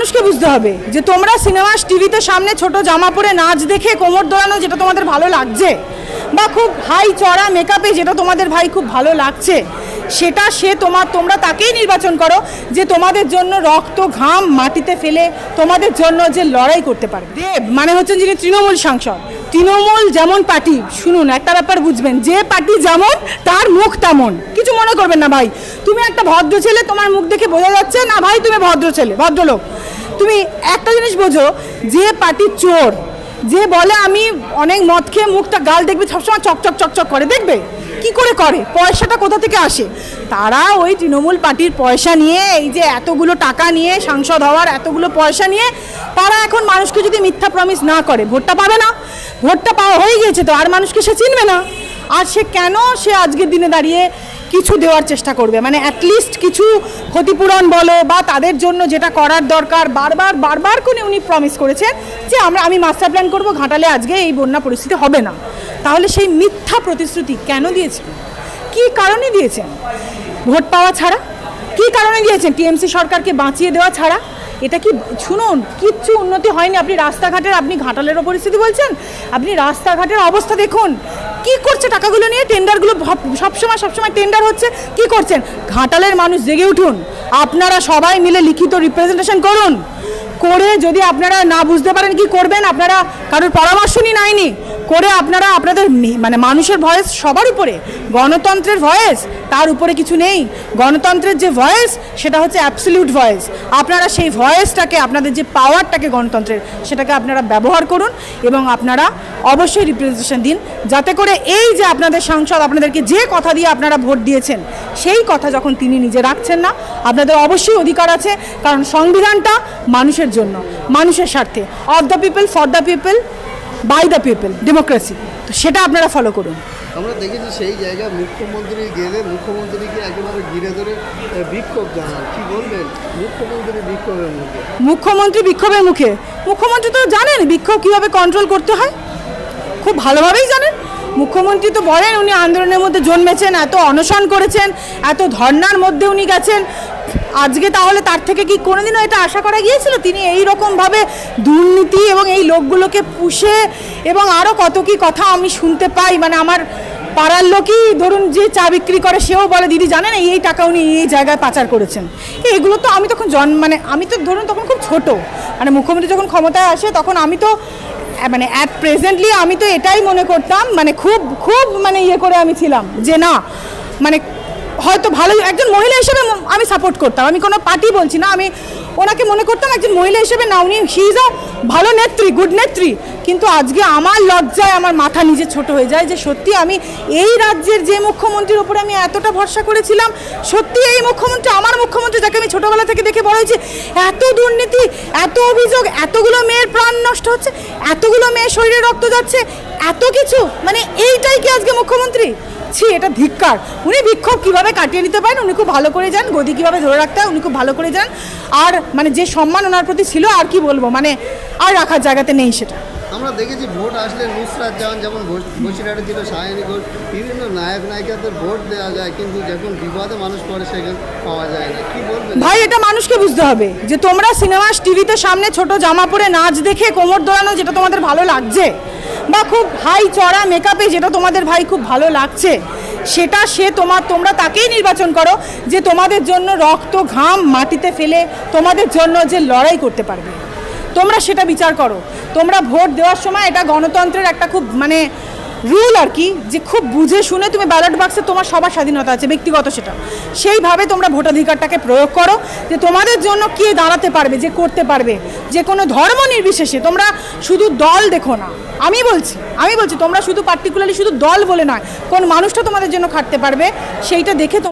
মানুষকে বুঝতে হবে যে তোমরা সিনেমা, টিভিতে সামনে ছোট জামা পরে নাচ দেখে কোমর দোলানো যেটা তোমাদের ভালো লাগছে, বা খুব হাই চড়া মেকআপে যেটা তোমাদের ভাই খুব ভালো লাগছে, সেটা সে তোমার তোমরা তাকেই নির্বাচন করো যে তোমাদের জন্য রক্ত ঘাম মাটিতে ফেলে তোমাদের জন্য যে লড়াই করতে পারে। দেব মানে হচ্ছেন যিনি তৃণমূল সাংসদ। তৃণমূল যেমন পার্টি, শুনুন, একটা ব্যাপার বুঝবেন, যে পার্টি যেমন, তার মুখ তেমন। কিছু মনে করবেন না ভাই। তুমি একটা ভদ্র ছেলে, তোমার মুখ দেখে বোঝা যাচ্ছে, না ভাই, তুমি ভদ্র ছেলে, ভদ্রলোক। তুমি একটা জিনিস বোঝো, যে পার্টি চোর, যে বলে আমি অনেক মদ খেয়ে মুখটা গাল দেখবে, সবসময় চকচক চকচক করে, দেখবে? কি করে করে? পয়সাটা কোথা থেকে আসে? তারা ওই তৃণমূল পার্টির পয়সা নিয়ে, এই যে এতগুলো টাকা নিয়ে, সাংসদ হওয়ার এতগুলো পয়সা নিয়ে, তারা এখন মানুষকে যদি মিথ্যা প্রমিস না করে, ভোটটা পাবে না? ভোটটা পাওয়া হয়ে গিয়েছে তো, আর মানুষকে সে চিনবে না। আর সে কেন সে আজকের দিনে দাঁড়িয়ে কিছু দেওয়ার চেষ্টা করবে। মানে অ্যাটলিস্ট কিছু ক্ষতিপূরণ বলো বা তাদের জন্য যেটা করার দরকার, বারবার বারবার করে উনি প্রমিস করেছেন যে আমরা, আমি মাস্টার প্ল্যান করব, ঘাটালে আজকে এই বন্যা পরিস্থিতি হবে না। তাহলে সেই মিথ্যা প্রতিশ্রুতি কেন দিয়েছেন? কী কারণে দিয়েছেন? ভোট পাওয়া ছাড়া? কী কারণে দিয়েছেন? টিএমসি সরকারকে বাঁচিয়ে দেওয়া ছাড়া? এটা কি, শুনুন, কিচ্ছু উন্নতি হয়নি। আপনি রাস্তাঘাটের, আপনি ঘাটালেরও পরিস্থিতি বলছেন। আপনি রাস্তাঘাটের অবস্থা দেখুন। কি করছে টাকাগুলো নিয়ে? টেন্ডারগুলো সবসময় সবসময় টেন্ডার হচ্ছে। কি করছেন? ঘাটালের মানুষ জেগে উঠুন। আপনারা সবাই মিলে লিখিত রিপ্রেজেন্টেশন করুন। করে যদি আপনারা না বুঝতে পারেন কি করবেন, আপনারা কারোর পরামর্শ নিয়ে আইনি। করে আপনারা আপনাদের মানে মানুষের ভয়েস সবার উপরে, গণতন্ত্রের ভয়েস তার উপরে কিছু নেই। গণতন্ত্রের যে ভয়েস, সেটা হচ্ছে অ্যাবসলিউট ভয়েস। আপনারা সেই ভয়েসটাকে, আপনাদের যে পাওয়ারটাকে গণতন্ত্রের, সেটাকে আপনারা ব্যবহার করুন এবং আপনারা অবশ্যই রিপ্রেজেন্টেশন দিন। যাতে করে এই যে আপনাদের সাংসদ, আপনাদেরকে যে কথা দিয়ে আপনারা ভোট দিয়েছেন, সেই কথা যখন তিনি নিজে রাখছেন না, আপনাদের অবশ্যই অধিকার আছে। কারণ সংবিধানটা মানুষের জন্য, মানুষের স্বার্থে। Of the people for the people by the people democracy তো সেটা আপনারা ফলো করুন। আমরা দেখেছি সেই জায়গায় মুখ্যমন্ত্রী গেলে মুখ্যমন্ত্রীকে একেবারে ঘিরে ধরে বিক্ষোভ জানান। কি বলবেন? মুখ্যমন্ত্রী বিক্ষোভের মুখে। মুখ্যমন্ত্রী বিক্ষোভের মুখে? মুখ্যমন্ত্রী তো জানেন বিক্ষোভ কীভাবে কন্ট্রোল করতে হয়। খুব ভালোভাবেই জানেন। মুখ্যমন্ত্রী তো বলেন উনি আন্দোলনের মধ্যে জন্মেছেন এত অনশন করেছেন এত ধর্নার মধ্যে উনি গেছেন। আজকে তাহলে তার থেকে কি কোনোদিনও এটা আশা করা গিয়েছিল? তিনি এই রকমভাবে দুর্নীতি এবং এই লোকগুলোকে পুষে এবং আরও কত কি কথা আমি শুনতে পাই? মানে আমার পাড়ার লোকই ধরুন যে চা বিক্রি করে, সেও বলে, দিদি, জানেন এই টাকা উনি এই জায়গায় পাচার করেছেন। এগুলো তো আমি তখন জন মানে আমি তো ধরুন তখন খুব ছোট। মানে মুখ্যমন্ত্রী যখন ক্ষমতায় আসে, তখন আমি তো মানে অ্যাট প্রেজেন্টলি আমি তো এটাই মনে করতাম মানে খুব খুব মানে ইয়ে করে আমি ছিলাম যে না মানে হয়তো ভালো একজন মহিলা হিসেবে আমি সাপোর্ট করতাম। আমি কোনো পার্টি বলছি না, আমি ওনাকে মনে করতাম একজন মহিলা হিসেবে না, উনি হি ইজ আ ভালো নেত্রী গুড নেত্রী। কিন্তু আজকে আমার লজ্জায় আমার মাথা নিজে ছোট হয়ে যায় যে সত্যি আমি এই রাজ্যের যে মুখ্যমন্ত্রীর উপরে আমি এতটা ভরসা করেছিলাম, সত্যি এই মুখ্যমন্ত্রী, আমার মুখ্যমন্ত্রী যাকে আমি ছোটবেলা থেকে দেখে বড় হয়েছি, এত দুর্নীতি, এত অভিযোগ, এতগুলো মেয়ের প্রাণ নষ্ট হচ্ছে, এতগুলো মেয়ের শরীরে রক্ত যাচ্ছে, এত কিছু মানে এইটাই কি আজকে মুখ্যমন্ত্রী? ছি এটা ধিক্কার উনি বিক্ষোভ কীভাবে কাটিয়ে নিতে পারেন? উনি খুব ভালো করে যান গদি কীভাবে ধরে রাখতে হয় উনি খুব ভালো করে যান। আর মানে যে সম্মান ওনার প্রতি ছিল আর কি বলব? মানে আর রাখার জায়গাতে নেই সেটা। আমরা দেখেছি ভোট আসলে নুসরাত জাহান যেমন বস- বসিরহাটে ছিল সায়নী ঘোষ বিভিন্ন নায়ক নায়িকাদের ভোট দেওয়া যায় কিন্তু যখন বিপদে মানুষ পড়ে সেখানে পাওয়া যায় না। কি বলবেন? ভাই এটা মানুষকে বুঝতে হবে যে তোমরা সিনেমা টিভিতে সামনে ছোট জামা পরে নাচ দেখে কোমর দোলানো যেটা তোমাদের ভালো লাগছে। বা খুব হাই চড়া মেকআপে যেটা তোমাদের ভাই খুব ভালো লাগছে, সেটা সে তোমার, তোমরা তাকেই নির্বাচন করো যে তোমাদের জন্য রক্ত ঘাম মাটিতে ফেলে তোমাদের জন্য যে লড়াই করতে পারবে। তোমরা সেটা বিচার করো। তোমরা ভোট দেওয়ার সময় এটা গণতন্ত্রের একটা খুব মানে রুল আর কি, যে খুব বুঝে শুনে তুমি ব্যালট বাক্সে তোমার সবার স্বাধীনতা আছে, ব্যক্তিগত সেটা। সেইভাবে তোমরা ভোটাধিকারটাকে প্রয়োগ করো, যে তোমাদের জন্য কে দাঁড়াতে পারবে, যে করতে পারবে। যে কোনো ধর্ম নির্বিশেষে তোমরা শুধু দল দেখো না। আমি বলছি আমি বলছি, তোমরা শুধু পার্টিকুলারলি শুধু দল বলে নয়, কোন মানুষটা তোমাদের জন্য খাটতে পারবে, সেইটা দেখে